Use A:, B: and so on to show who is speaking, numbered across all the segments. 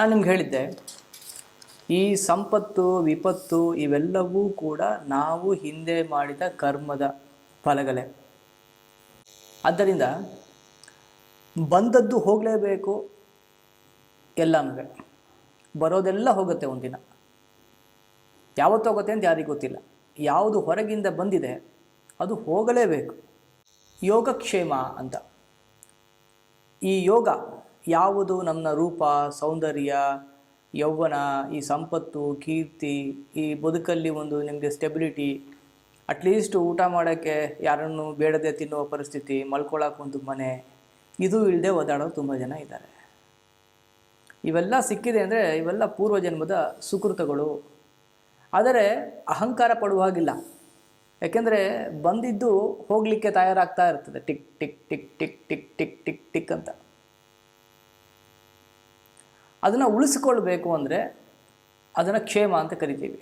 A: ನಾನು ನಿಮ್ಗೆ ಹೇಳಿದ್ದೆ. ಈ ಸಂಪತ್ತು, ವಿಪತ್ತು ಇವೆಲ್ಲವೂ ಕೂಡ ನಾವು ಹಿಂದೆ ಮಾಡಿದ ಕರ್ಮದ ಫಲಗಳೇ. ಆದ್ದರಿಂದ ಬಂದದ್ದು ಹೋಗಲೇಬೇಕು ಎಲ್ಲನೂ ಬರೋದೆಲ್ಲ ಹೋಗುತ್ತೆ ಒಂದಿನ. ಯಾವತ್ತು ಹೋಗುತ್ತೆ ಅಂತ ಯಾರಿಗೂ ಗೊತ್ತಿಲ್ಲ. ಯಾವುದು ಹೊರಗಿಂದ ಬಂದಿದೆ, ಅದು ಹೋಗಲೇಬೇಕು. ಯೋಗಕ್ಷೇಮ ಅಂತ. ಈ ಯೋಗ ಯಾವುದು ನಮ್ಮ ರೂಪ, ಸೌಂದರ್ಯ, ಯೌವನ, ಈ ಸಂಪತ್ತು, ಕೀರ್ತಿ, ಈ ಬದುಕಲ್ಲಿ ಒಂದು ನಿಮಗೆ ಸ್ಟೆಬಿಲಿಟಿ ಅಟ್ಲೀಸ್ಟ್ ಊಟ ಮಾಡೋಕ್ಕೆ ಯಾರನ್ನು ಬೇಡದೆ ತಿನ್ನುವ ಪರಿಸ್ಥಿತಿ ಮಲ್ಕೊಳ್ಳೋಕೆ ಒಂದು ಮನೆ, ಇದು ಇಲ್ಲದೆ ಓದಾಡೋರು ತುಂಬ ಜನ ಇದ್ದಾರೆ. ಇವೆಲ್ಲ ಸಿಕ್ಕಿದೆ ಅಂದರೆ ಇವೆಲ್ಲ ಪೂರ್ವಜನ್ಮದ ಸುಕೃತಗಳು. ಆದರೆ ಅಹಂಕಾರ ಪಡುವ ಹಾಗಿಲ್ಲ. ಯಾಕೆಂದರೆ ಬಂದಿದ್ದು ಹೋಗಲಿಕ್ಕೆ ತಯಾರಾಗ್ತಾ ಇರ್ತದೆ tick tick tick tick tick tick tick tick ಅಂತ. ಅದನ್ನು ಉಳಿಸಿಕೊಳ್ಬೇಕು ಅಂದರೆ ಅದನ್ನು ಕ್ಷೇಮ ಅಂತ ಕರಿತೀವಿ.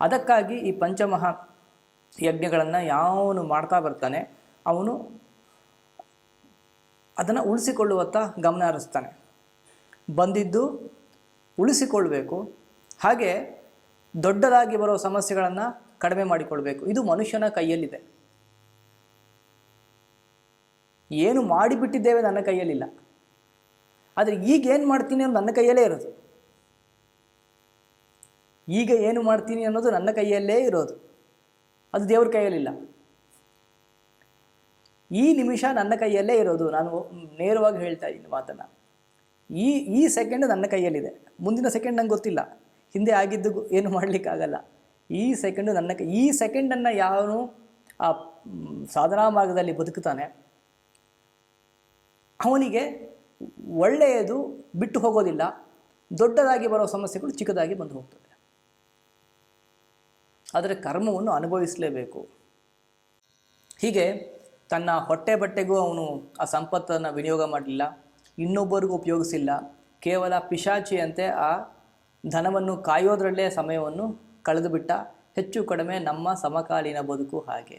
A: ಅದಕ್ಕಾಗಿ ಈ ಪಂಚಮಹ ಯಜ್ಞಗಳನ್ನು ಯಾವನು ಮಾಡ್ತಾ ಬರ್ತಾನೆ, ಅವನು ಅದನ್ನು ಉಳಿಸಿಕೊಳ್ಳುವತ್ತ ಗಮನ ಹರಿಸ್ತಾನೆ. ಬಂದಿದ್ದು ಉಳಿಸಿಕೊಳ್ಬೇಕು, ಹಾಗೆ ದೊಡ್ಡದಾಗಿ ಬರೋ ಸಮಸ್ಯೆಗಳನ್ನು ಕಡಿಮೆ ಮಾಡಿಕೊಳ್ಬೇಕು. ಇದು ಮನುಷ್ಯನ ಕೈಯಲ್ಲಿದೆ. ಏನು ಮಾಡಿಬಿಟ್ಟಿದ್ದೇವೆ ನನ್ನ ಕೈಯಲ್ಲಿಲ್ಲ. ಆದರೆ ಈಗ ಏನು ಮಾಡ್ತೀನಿ ಅನ್ನೋದು ನನ್ನ ಕೈಯಲ್ಲೇ ಇರೋದು. ಈಗ ಏನು ಮಾಡ್ತೀನಿ ಅನ್ನೋದು ನನ್ನ ಕೈಯಲ್ಲೇ ಇರೋದು. ಅದು ದೇವ್ರ ಕೈಯಲ್ಲಿಲ್ಲ. ಈ ನಿಮಿಷ ನನ್ನ ಕೈಯಲ್ಲೇ ಇರೋದು. ನಾನು ನೇರವಾಗಿ ಹೇಳ್ತಾ ಇದ್ದೀನಿ ಮಾತನ್ನು. ಈ ಈ ಸೆಕೆಂಡ್ ನನ್ನ ಕೈಯಲ್ಲಿದೆ. ಮುಂದಿನ ಸೆಕೆಂಡ್ ನಂಗೆ ಗೊತ್ತಿಲ್ಲ. ಹಿಂದೆ ಆಗಿದ್ದು ಏನು ಮಾಡಲಿಕ್ಕಾಗಲ್ಲ. ಈ ಸೆಕೆಂಡು ನನ್ನ ಕೈ, ಈ ಸೆಕೆಂಡನ್ನು ಯಾವನು ಆ ಸಾಧನಾ ಮಾರ್ಗದಲ್ಲಿ ಬದುಕುತ್ತಾನೆ. ಅವನಿಗೆ ಒಳ್ಳೆಯದು ಬಿಟ್ಟು ಹೋಗೋದಿಲ್ಲ, ದೊಡ್ಡದಾಗಿ ಬರೋ ಸಮಸ್ಯೆಗಳು ಚಿಕ್ಕದಾಗಿ ಬಂದು ಹೋಗ್ತದೆ ಆದರೆ ಕರ್ಮವನ್ನು ಅನುಭವಿಸಲೇಬೇಕು. ಹೀಗೆ ತನ್ನ ಹೊಟ್ಟೆ ಬಟ್ಟೆಗೂ ಅವನು ಆ ಸಂಪತ್ತನ್ನು ವಿನಿಯೋಗ ಮಾಡಲಿಲ್ಲ, ಇನ್ನೊಬ್ಬರಿಗೂ ಉಪಯೋಗಿಸಿಲ್ಲ. ಕೇವಲ ಪಿಶಾಚಿಯಂತೆ ಆ ಧನವನ್ನು ಕಾಯೋದರಲ್ಲೇ ಸಮಯವನ್ನು ಕಳೆದುಬಿಟ್ಟ, ಹೆಚ್ಚು ಕಡಿಮೆ ನಮ್ಮ ಸಮಕಾಲೀನ ಬದುಕು ಹಾಗೆ.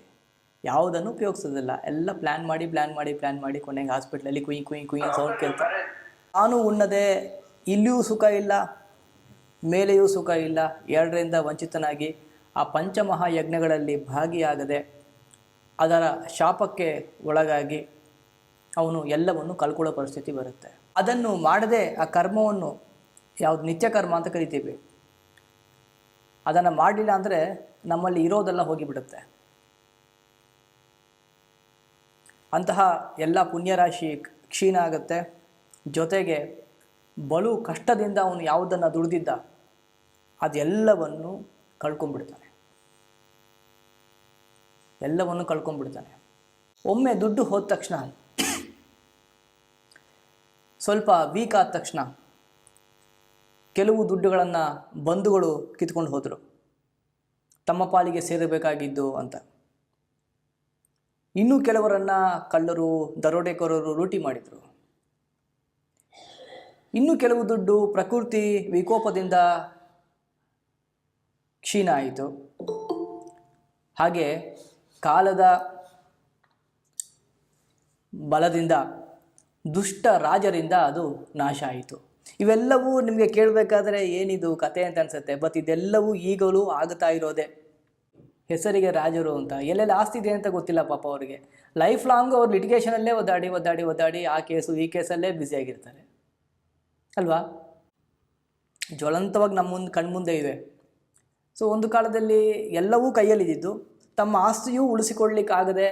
A: ಯಾವುದನ್ನು ಉಪಯೋಗಿಸೋದಿಲ್ಲ. ಎಲ್ಲ ಪ್ಲ್ಯಾನ್ ಮಾಡಿ ಪ್ಲ್ಯಾನ್ ಮಾಡಿ ಪ್ಲ್ಯಾನ್ ಮಾಡಿ ಕೊನೆಗೆ ಹಾಸ್ಪಿಟ್ಲಲ್ಲಿ ಕುಯ್ ಕುಯ್ ಕುಯ್ ಸೌಂಡ್ ಕೇಳ್ತಾರೆ ನಾನು ಉಣ್ಣದೆ ಇಲ್ಲಿಯೂ ಸುಖ ಇಲ್ಲ ಮೇಲೆಯೂ ಸುಖ ಇಲ್ಲ ಎರಡರಿಂದ ವಂಚಿತನಾಗಿ ಆ ಪಂಚಮಹಾಯಜ್ಞಗಳಲ್ಲಿ ಭಾಗಿಯಾಗದೆ ಅದರ ಶಾಪಕ್ಕೆ ಒಳಗಾಗಿ ಅವನು ಎಲ್ಲವನ್ನು ಕಳ್ಕೊಳ್ಳೋ ಪರಿಸ್ಥಿತಿ ಬರುತ್ತೆ. ಅದನ್ನು ಮಾಡದೆ ಆ ಕರ್ಮವನ್ನು ಯಾವುದು ನಿತ್ಯ ಕರ್ಮ ಅಂತ ಕರಿತೀವಿ. ಅದನ್ನು ಮಾಡಲಿಲ್ಲ ಅಂದರೆ ನಮ್ಮಲ್ಲಿ ಇರೋದೆಲ್ಲ ಹೋಗಿಬಿಡುತ್ತೆ. ಅಂತಹ ಎಲ್ಲ ಪುಣ್ಯರಾಶಿ ಕ್ಷೀಣ ಆಗುತ್ತೆ. ಜೊತೆಗೆ ಬಲು ಕಷ್ಟದಿಂದ ಅವನು ಯಾವುದನ್ನು ದುಡಿದಿದ್ದ ಅದೆಲ್ಲವನ್ನು ಕಳ್ಕೊಂಡ್ಬಿಡ್ತಾನೆ. ಎಲ್ಲವನ್ನು ಕಳ್ಕೊಂಡ್ಬಿಡ್ತಾನೆ. ಒಮ್ಮೆ ದುಡ್ಡು ಹೋದ ತಕ್ಷಣ, ಸ್ವಲ್ಪ ವೀಕ್ ಆದ ತಕ್ಷಣ ಕೆಲವು ದುಡ್ಡುಗಳನ್ನು ಬಂಧುಗಳು ಕಿತ್ಕೊಂಡು ಹೋದರು. ತಮ್ಮ ಪಾಲಿಗೆ ಸೇರಬೇಕಾಗಿದ್ದು ಅಂತ. ಇನ್ನೂ ಕೆಲವರನ್ನು ಕಳ್ಳರು, ದರೋಡೆಕೋರರು ಲೂಟಿ ಮಾಡಿದರು. ಇನ್ನು ಕೆಲವು ದುಡ್ಡು ಪ್ರಕೃತಿ ವಿಕೋಪದಿಂದ ಕ್ಷೀಣ ಆಯಿತು. ಹಾಗೆ ಕಾಲದ ಬಲದಿಂದ, ದುಷ್ಟ ರಾಜರಿಂದ ಅದು ನಾಶ ಆಯಿತು. ಇವೆಲ್ಲವೂ ನಿಮಗೆ ಕೇಳಬೇಕಾದ್ರೆ ಏನಿದು ಕತೆ ಅಂತ ಅನಿಸುತ್ತೆ, ಬಟ್ ಇದೆಲ್ಲವೂ ಈಗಲೂ ಆಗುತ್ತಾ ಇರೋದೇ. ಹೆಸರಿಗೆ ರಾಜರು ಅಂತ. ಎಲ್ಲೆಲ್ಲಿ ಆಸ್ತಿ ಇದೆ ಅಂತ ಗೊತ್ತಿಲ್ಲ ಪಾಪ ಅವರಿಗೆ. ಲೈಫ್ ಲಾಂಗ್ ಅವ್ರು ಲಿಟಿಗೇಷನಲ್ಲೇ ಒದ್ದಾಡಿ ಒದ್ದಾಡಿ ಒದ್ದಾಡಿ ಆ ಕೇಸು ಈ ಕೇಸಲ್ಲೇ ಬ್ಯುಸಿಯಾಗಿರ್ತಾರೆ ಅಲ್ವಾ? ಜ್ವಲಂತವಾಗಿ ನಮ್ಮ ಮುಂದೆ ಕಣ್ಮುಂದೆ ಇದೆ. ಸೊ ಒಂದು ಕಾಲದಲ್ಲಿ ಎಲ್ಲವೂ ಕೈಯಲ್ಲಿದ್ದಿದ್ದು ತಮ್ಮ ಆಸ್ತಿಯೂ ಉಳಿಸಿಕೊಳ್ಳಿಕ್ಕಾಗದೆ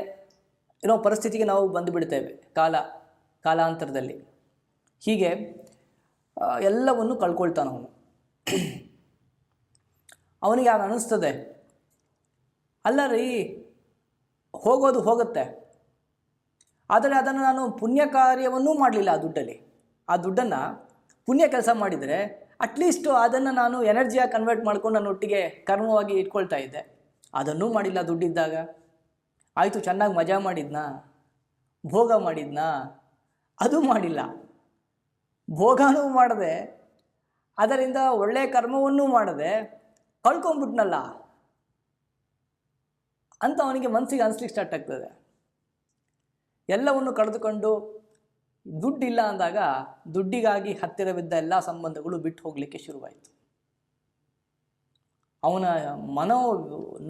A: ಇರೋ ಪರಿಸ್ಥಿತಿಗೆ ನಾವು ಬಂದು ಬಿಡ್ತೇವೆ ಕಾಲ, ಕಾಲಾಂತರದಲ್ಲಿ. ಹೀಗೆ ಎಲ್ಲವನ್ನು ಕಳ್ಕೊಳ್ತಾನೆ ಅವನು. ಅವನಿಗೆ ಆಗ ಅನ್ನಿಸ್ತದೆ ಅಲ್ಲ ರೀ, ಹೋಗೋದು ಹೋಗುತ್ತೆ. ಆದರೆ ಅದನ್ನು ನಾನು ಪುಣ್ಯ ಕಾರ್ಯವನ್ನೂ ಮಾಡಲಿಲ್ಲ ಆ ದುಡ್ಡಲ್ಲಿ. ಆ ದುಡ್ಡನ್ನು ಪುಣ್ಯ ಕೆಲಸ ಮಾಡಿದರೆ ಅಟ್ಲೀಸ್ಟು ಅದನ್ನು ನಾನು ಎನರ್ಜಿಯಾಗಿ ಕನ್ವರ್ಟ್ ಮಾಡ್ಕೊಂಡು ನಾನು ಒಟ್ಟಿಗೆ ಕರ್ಮವಾಗಿ ಇಟ್ಕೊಳ್ತಾ ಇದ್ದೆ. ಅದನ್ನೂ ಮಾಡಿಲ್ಲ ದುಡ್ಡಿದ್ದಾಗ. ಆಯಿತು, ಚೆನ್ನಾಗಿ ಮಜಾ ಮಾಡಿದ್ನಾ? ಭೋಗ ಮಾಡಿದ್ನಾ? ಅದು ಮಾಡಿಲ್ಲ. ಭೋಗನೂ ಮಾಡದೆ, ಅದರಿಂದ ಒಳ್ಳೆಯ ಕರ್ಮವನ್ನು ಮಾಡದೆ ಕಳ್ಕೊಂಬಿಟ್ನಲ್ಲ. ಅಂತ ಅವನಿಗೆ ಮನಸ್ಸಿಗೆ ಅನಿಸ್ಲಿಕ್ಕೆ ಸ್ಟಾರ್ಟ್ ಆಗ್ತದೆ. ಎಲ್ಲವನ್ನು ಕಳೆದುಕೊಂಡು ದುಡ್ಡಿಲ್ಲ ಅಂದಾಗ ದುಡ್ಡಿಗಾಗಿ ಹತ್ತಿರವಿದ್ದ ಎಲ್ಲ ಸಂಬಂಧಗಳು ಬಿಟ್ಟು ಹೋಗಲಿಕ್ಕೆ ಶುರುವಾಯಿತು. ಅವನ ಮನೋ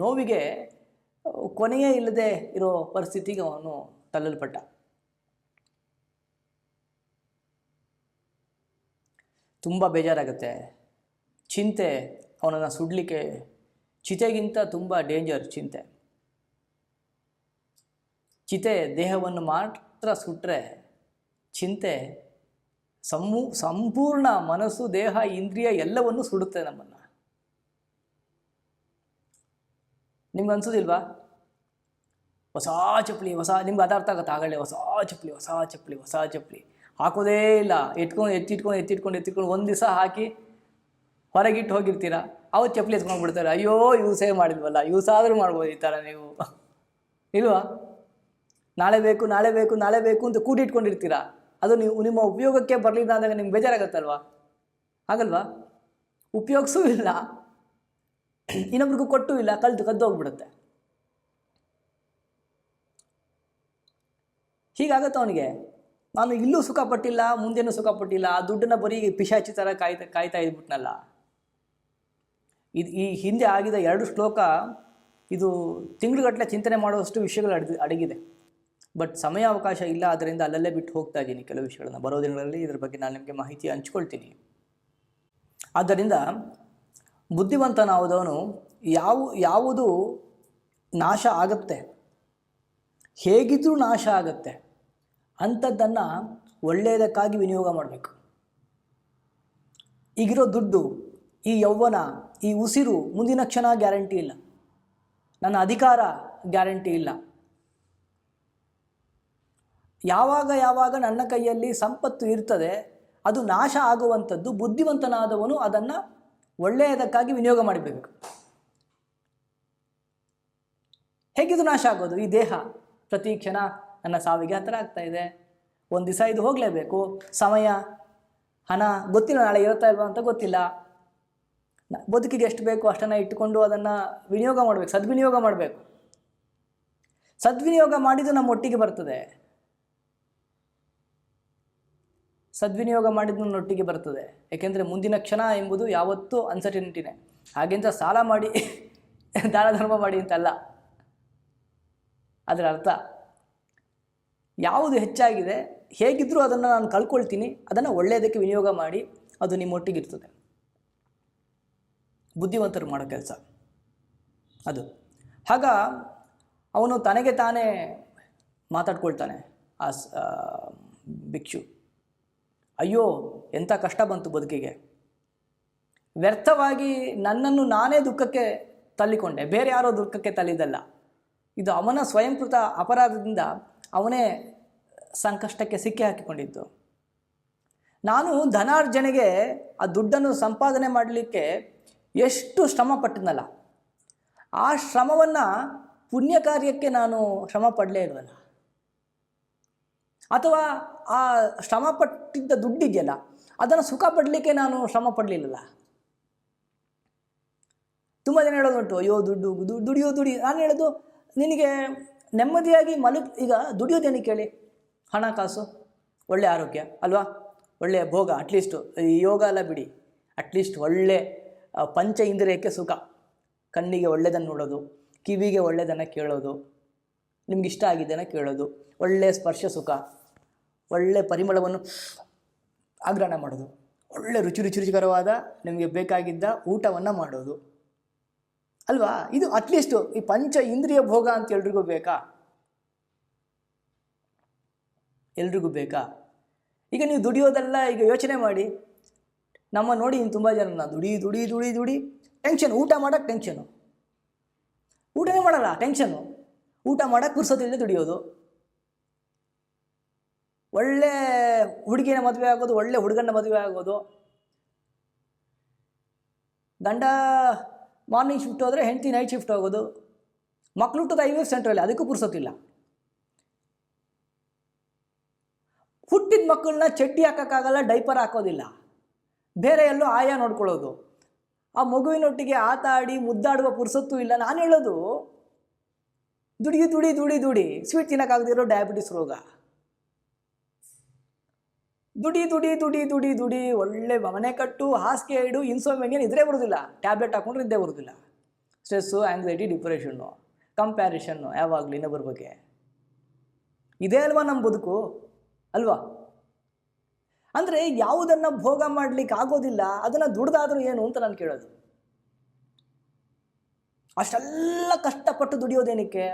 A: ನೋವಿಗೆ ಕೊನೆಯೇ ಇಲ್ಲದೆ ಇರೋ ಪರಿಸ್ಥಿತಿಗೆ ಅವನು ತಳ್ಳಲ್ಪಟ್ಟ. ತುಂಬ ಬೇಜಾರಾಗುತ್ತೆ. ಚಿಂತೆ ಅವನನ್ನು ಸುಡಲಿಕ್ಕೆ ಚಿತೆಗಿಂತ ತುಂಬ ಡೇಂಜರ್ ಚಿಂತೆ. ಚಿತೆ ದೇಹವನ್ನು ಮಾತ್ರ ಸುಟ್ಟರೆ ಚಿಂತೆ ಸಮೂ ಸಂಪೂರ್ಣ ಮನಸ್ಸು, ದೇಹ, ಇಂದ್ರಿಯ ಎಲ್ಲವನ್ನು ಸುಡುತ್ತೆ ನಮ್ಮನ್ನು. ನಿಮ್ಗೆ ಅನ್ಸೋದಿಲ್ವಾ? ಹೊಸ ಚಪ್ಪಲಿ, ಹೊಸ, ನಿಮ್ಗೆ ಅದು ಅರ್ಥ ಆಗುತ್ತೆ ಆಗಲೇ? ಹೊಸ ಚಪ್ಪಲಿ ಹೊಸ ಚಪ್ಪಲಿ ಹೊಸ ಚಪ್ಪಲಿ. ಹಾಕೋದೇ ಇಲ್ಲ. ಎತ್ಕೊಂಡು, ಎತ್ತಿಟ್ಕೊಂಡು ಎತ್ತಿಟ್ಕೊಂಡು ಎತ್ತಿಟ್ಕೊಂಡು ಒಂದು ದಿವಸ ಹಾಕಿ ಹೊರಗಿಟ್ಟು ಹೋಗಿರ್ತೀರಾ? ಅವತ್ತು ಚಪ್ಪಲಿ ಎತ್ಕೊಂಡು ಬಿಡ್ತಾರೆ ಅಯ್ಯೋ ಯೂಸೇ ಮಾಡಿದ್ವಲ್ಲ ಯೂಸ್ ಆದರೂ ಮಾಡ್ಬೋದು ಈ ಥರ ನೀವು. ಇಲ್ವಾ? ನಾಳೆ ಬೇಕು ನಾಳೆ ಬೇಕು ನಾಳೆ ಬೇಕು ಅಂತ ಕೂಡಿಟ್ಕೊಂಡಿರ್ತೀರಾ? ಅದು ನೀವು ನಿಮ್ಮ ಉಪಯೋಗಕ್ಕೆ ಬರಲಿಲ್ಲ ಅಂದಾಗ ನಿಮ್ಗೆ ಬೇಜಾರಾಗತ್ತಲ್ವಾ? ಆಗಲ್ವಾ ಉಪಯೋಗಿಸೂ ಇಲ್ಲ. ಇನ್ನೊಬ್ರಿಗೂ ಕೊಟ್ಟೂ ಇಲ್ಲ, ಕಲ್ತು ಕದ್ದೋಗ್ಬಿಡುತ್ತೆ ಹೀಗಾಗತ್ತೆ ಅವನಿಗೆ, ನಾನು ಇಲ್ಲೂ ಸುಖ ಪಟ್ಟಿಲ್ಲ ಸುಖಪಟ್ಟಿಲ್ಲ ಸುಖ ಪಟ್ಟಿಲ್ಲ, ಆ ದುಡ್ಡನ್ನ ಬರೀ ಪಿಶಾಚಿ ಥರ ಕಾಯ್ತಾ ಕಾಯ್ತಾ ಇದ್ಬಿಟ್ನಲ್ಲ. ಇದು ಈ ಹಿಂದೆ ಆಗಿದ ಎರಡು ಶ್ಲೋಕ ಇದು ತಿಂಗಳುಗಟ್ಟಲೆ ಚಿಂತನೆ ಮಾಡುವಷ್ಟು ವಿಷಯಗಳು ಅಡಗಿ, ಅಡಗಿದೆ. ಬಟ್ ಸಮಯ ಅವಕಾಶ ಇಲ್ಲ, ಅದರಿಂದ ಅಲ್ಲಲ್ಲೇ ಬಿಟ್ಟು ಹೋಗ್ತಾ ಇದ್ದೀನಿ ಕೆಲವು ವಿಷಯಗಳನ್ನು. ಬರೋ ದಿನಗಳಲ್ಲಿ ಇದ್ರ ಬಗ್ಗೆ ನಾನು ನಿಮಗೆ ಮಾಹಿತಿ ಹಂಚ್ಕೊಳ್ತೀನಿ. ಆದ್ದರಿಂದ ಬುದ್ಧಿವಂತನಾದವನು ಯಾವ, ಯಾವುದು ನಾಶ ಆಗುತ್ತೆ, ಹೇಗಿದ್ರೂ ನಾಶ ಆಗುತ್ತೆ, ಅಂಥದ್ದನ್ನು ಒಳ್ಳೆಯದಕ್ಕಾಗಿ ವಿನಿಯೋಗ ಮಾಡಬೇಕು. ಈಗಿರೋ ದುಡ್ಡು, ಈ ಯೌವನ ಈ ಉಸಿರು ಮುಂದಿನ ಕ್ಷಣ ಗ್ಯಾರಂಟಿ ಇಲ್ಲ. ನನ್ನ ಅಧಿಕಾರ ಗ್ಯಾರಂಟಿ ಇಲ್ಲ. ಯಾವಾಗ ಯಾವಾಗ ನನ್ನ ಕೈಯಲ್ಲಿ ಸಂಪತ್ತು ಇರ್ತದೆ, ಅದು ನಾಶ ಆಗುವಂಥದ್ದು ಬುದ್ಧಿವಂತನಾದವನು ಅದನ್ನು ಒಳ್ಳೆಯದಕ್ಕಾಗಿ ವಿನಿಯೋಗ ಮಾಡಬೇಕು. ಹೇಗಿದು ನಾಶ ಆಗೋದು? ಈ ದೇಹ. ಪ್ರತಿ ಕ್ಷಣ ನನ್ನ ಸಾವಿಗೆ ಹತ್ತಿರ ಆಗ್ತಾ ಇದೆ. ಒಂದು ದಿವಸ ಇದು ಹೋಗಲೇಬೇಕು. ಸಮಯ, ಹಣ ಗೊತ್ತಿಲ್ಲ, ನಾಳೆ ಇರುತ್ತಾ ಇಲ್ವಾ ಅಂತ ಗೊತ್ತಿಲ್ಲ. ಬದುಕಿಗೆ ಎಷ್ಟು ಬೇಕು ಅಷ್ಟನ್ನು ಇಟ್ಟುಕೊಂಡು ಅದನ್ನು ವಿನಿಯೋಗ ಮಾಡಬೇಕು. ಸದ್ವಿನಿಯೋಗ ಮಾಡಬೇಕು. ಸದ್ವಿನಿಯೋಗ ಮಾಡಿದ್ದು ನಮ್ಮ ಒಟ್ಟಿಗೆ ಬರ್ತದೆ. ಸದ್ವಿನಿಯೋಗ ಮಾಡಿದ ನೊಟ್ಟಿಗೆ ಬರ್ತದೆ. ಏಕೆಂದರೆ ಮುಂದಿನ ಕ್ಷಣ ಎಂಬುದು ಯಾವತ್ತೂ ಅನ್ಸರ್ಟಿನಿಟಿನೇ ಹಾಗೆಂತ ಸಾಲ ಮಾಡಿ ದಾನ ಧರ್ಮ ಮಾಡಿ ಅಂತಲ್ಲ. ಅದರ ಅರ್ಥ. ಯಾವುದು ಹೆಚ್ಚಾಗಿದೆ ಹೇಗಿದ್ದರೂ ಅದನ್ನು ನಾನು ಕಳ್ಕೊಳ್ತೀನಿ ಅದನ್ನು ಒಳ್ಳೆಯದಕ್ಕೆ ವಿನಿಯೋಗ ಮಾಡಿ ಅದು ನಿಮ್ಮೊಟ್ಟಿಗಿರ್ತದೆ ಬುದ್ಧಿವಂತರು ಮಾಡೋ ಕೆಲಸ. ಅದು. ಆಗ ಅವನು ತನಗೆ ತಾನೇ ಮಾತಾಡ್ಕೊಳ್ತಾನೆ ಆ, ಭಿಕ್ಷು. ಅಯ್ಯೋ ಎಂಥ ಕಷ್ಟ ಬಂತು ಬದುಕಿಗೆ. ವ್ಯರ್ಥವಾಗಿ ನನ್ನನ್ನು ನಾನೇ ದುಃಖಕ್ಕೆ ತಳ್ಳಿಕೊಂಡೆ. ಬೇರೆ ಯಾರೋ ದುಃಖಕ್ಕೆ ತಳ್ಳಿದಲ್ಲ ಇದು ಅವನ ಸ್ವಯಂಕೃತ ಅಪರಾಧದಿಂದ ಅವನೇ ಸಂಕಷ್ಟಕ್ಕೆ ಸಿಕ್ಕಿ ಹಾಕಿಕೊಂಡಿದ್ದು. ನಾನು ಧನಾರ್ಜನೆಗೆ ಆ ದುಡ್ಡನ್ನು ಸಂಪಾದನೆ ಮಾಡಲಿಕ್ಕೆ ಎಷ್ಟು ಶ್ರಮ ಪಟ್ಟಿದ್ನಲ್ಲ. ಆ ಶ್ರಮವನ್ನು ಪುಣ್ಯ ಕಾರ್ಯಕ್ಕೆ ನಾನು ಶ್ರಮ ಪಡಲೇ ಇಲ್ವಲ್ಲ. ಅಥವಾ ಆ ಶ್ರಮ ಪಟ್ಟಿದ್ದ ದುಡ್ಡಿದೆಯಲ್ಲ, ಅದನ್ನು ಸುಖ ಪಡಲಿಕ್ಕೆ ನಾನು ಶ್ರಮ ಪಡಲಿಲ್ಲಲ್ಲ? ತುಂಬ ಜನ ಹೇಳೋದುಂಟು ಅಯ್ಯೋ ದುಡ್ಡು ದುಡಿಯೋ ದುಡಿ. ನಾನು ಹೇಳೋದು, ನಿನಗೆ ನೆಮ್ಮದಿಯಾಗಿ ಮಲು, ಈಗ ದುಡಿಯೋದೇನು ಕೇಳಿ? ಹಣಕಾಸು ಒಳ್ಳೆ ಆರೋಗ್ಯ, ಅಲ್ವಾ? ಒಳ್ಳೆಯ ಭೋಗ ಅಟ್ಲೀಸ್ಟು ಯೋಗ ಎಲ್ಲ ಬಿಡಿ. ಅಟ್ಲೀಸ್ಟ್ ಒಳ್ಳೆ ಪಂಚ ಇಂದ್ರಿಯಕ್ಕೆ ಸುಖ. ಕಣ್ಣಿಗೆ ಒಳ್ಳೆಯದನ್ನು ನೋಡೋದು, ಕಿವಿಗೆ ಒಳ್ಳೆಯದನ್ನು ಕೇಳೋದು, ನಿಮ್ಗೆ ಇಷ್ಟ ಆಗಿದ್ದನ್ನು ಕೇಳೋದು ಒಳ್ಳೆಯ ಸ್ಪರ್ಶ ಸುಖ. ಒಳ್ಳೆಯ ಪರಿಮಳವನ್ನು ಆಗ್ರಹಣ ಮಾಡೋದು. ಒಳ್ಳೆ ರುಚಿ ರುಚಿ ರುಚಿಕರವಾದ ನಿಮಗೆ ಬೇಕಾಗಿದ್ದ ಊಟವನ್ನು ಮಾಡೋದು. ಅಲ್ವಾ? ಇದು ಅಟ್ಲೀಸ್ಟು ಈ ಪಂಚ ಇಂದ್ರಿಯ ಭೋಗ ಅಂತ ಎಲ್ರಿಗೂ ಬೇಕಾ? ಎಲ್ರಿಗೂ ಬೇಕಾ? ಈಗ ನೀವು ದುಡಿಯೋದೆಲ್ಲ ಈಗ ಯೋಚನೆ ಮಾಡಿ. ನಮ್ಮ ನೋಡಿ ಇನ್ನು ತುಂಬ ಜನ ದುಡಿ ದುಡಿ ದುಡಿ ದುಡಿ. ಟೆನ್ಷನ್ ಊಟ ಮಾಡೋಕ್ಕೆ ಟೆನ್ಷನು ಊಟನೇ ಮಾಡಲ್ಲ ಟೆನ್ಷನು ಊಟ ಮಾಡೋಕ್ಕೆ ಪುರ್ಸೋತಿಲ್ಲದೆ ದುಡಿಯೋದು. ಒಳ್ಳೆ ಹುಡುಗಿನ ಮದುವೆ ಆಗೋದು, ಒಳ್ಳೆ ಹುಡುಗನ ಮದುವೆ ಆಗೋದು. ಗಂಡ ಮಾರ್ನಿಂಗ್ ಶಿಫ್ಟ್ ಹೋದರೆ ಹೆಂಡತಿ ನೈಟ್ ಶಿಫ್ಟ್ ಹೋಗೋದು. ಮಕ್ಕಳು ಹುಟ್ಟೋದು ಐ ವಿ ಎಫ್ ಸೆಂಟ್ರಲ್ಲಿ ಅದಕ್ಕೂ ಪುರ್ಸೋತಿಲ್ಲ ಹುಟ್ಟಿದ ಮಕ್ಕಳನ್ನ ಚಡ್ಡಿ ಹಾಕೋಕ್ಕಾಗಲ್ಲ ಡೈಪರ್ ಹಾಕೋದಿಲ್ಲ. ಬೇರೆ ಎಲ್ಲೋ ಆಯಾ ನೋಡ್ಕೊಳ್ಳೋದು. ಆ ಮಗುವಿನೊಟ್ಟಿಗೆ ಆಟ ಆಡಿ, ಮುದ್ದಾಡುವ ಪುರ್ಸೊತ್ತು ಇಲ್ಲ. ನಾನು ಹೇಳೋದು ದುಡಿ ದುಡಿ ದುಡಿ ದುಡಿ. ಸ್ವೀಟ್ ತಿನ್ನೋಕ್ಕಾಗದಿರೋ ಡಯಾಬಿಟಿಸ್ ರೋಗ. ದುಡಿ ದುಡಿ ದುಡಿ ದುಡಿ ದುಡಿ. ಒಳ್ಳೆ ಮನೆ ಕಟ್ಟು, ಹಾಸಿಗೆ ಇಡು ಇನ್ಸೋಮೇನಿಯನ್ ಇದ್ರೆ ಬರೋದಿಲ್ಲ. ಟ್ಯಾಬ್ಲೆಟ್ ಹಾಕೊಂಡ್ರೆ ಇದ್ದೇ ಬರೋದಿಲ್ಲ. ಸ್ಟ್ರೆಸ್ಸು ಆ್ಯಂಗ್ಸೈಟಿ ಡಿಪ್ರೆಷನ್ನು ಕಂಪ್ಯಾರಿಷನ್ನು ಯಾವಾಗಲೂ ಇನ್ನೊಬ್ಬರ ಬಗ್ಗೆ. ಇದೇ ಅಲ್ವಾ ನಮ್ಮ ಬದುಕು? ಅಲ್ವಾ? ಅಂದರೆ ಯಾವುದನ್ನು ಭೋಗ ಮಾಡಲಿಕ್ಕೆ ಆಗೋದಿಲ್ಲ, ಅದನ್ನು ದುಡ್ದಾದರೂ ಏನು ಅಂತ ನಾನು ಕೇಳೋದು. ಅಷ್ಟೆಲ್ಲ ಕಷ್ಟಪಟ್ಟು ದುಡಿಯೋದೇನಕ್ಕೆ?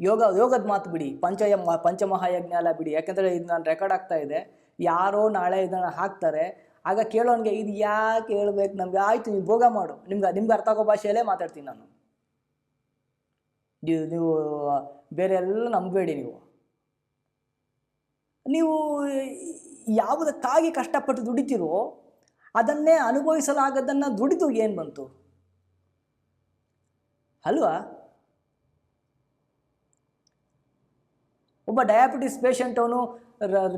A: ಯೋಗ, ಯೋಗದ ಮಾತು ಬಿಡಿ. ಪಂಚಯ ಪಂಚಮಹಾಯಜ್ಞ ಎಲ್ಲ ಬಿಡಿ. ಯಾಕೆಂದರೆ ಇದು ನಾನು ರೆಕಾರ್ಡ್ ಆಗ್ತಾ ಇದೆ. ಯಾರೋ ನಾಳೆ ಇದನ್ನು ಹಾಕ್ತಾರೆ. ಆಗ ಕೇಳೋನಿಗೆ ಇದು ಯಾಕೆ ಹೇಳ್ಬೇಕು? ನಮಗೆ ಆಯಿತು, ನೀವು ಭೋಗ ಮಾಡು. ನಿಮ್ಗೆ ನಿಮ್ಗೆ ಅರ್ಥ ಆಗೋ ಭಾಷೆಯಲ್ಲೇ ಮಾತಾಡ್ತೀನಿ ನಾನು. ನೀವು ನೀವು ಬೇರೆ ಎಲ್ಲ ನಂಬಬೇಡಿ ನೀವು. ನೀವು ಯಾವುದಕ್ಕಾಗಿ ಕಷ್ಟಪಟ್ಟು ದುಡಿತೀರೋ ಅದನ್ನೇ ಅನುಭವಿಸಲಾಗದನ್ನು ದುಡಿದು ಏನು ಬಂತು? ಅಲ್ವಾ? ಒಬ್ಬ ಡಯಾಬಿಟಿಸ್ ಪೇಷಂಟ್ ಅವನು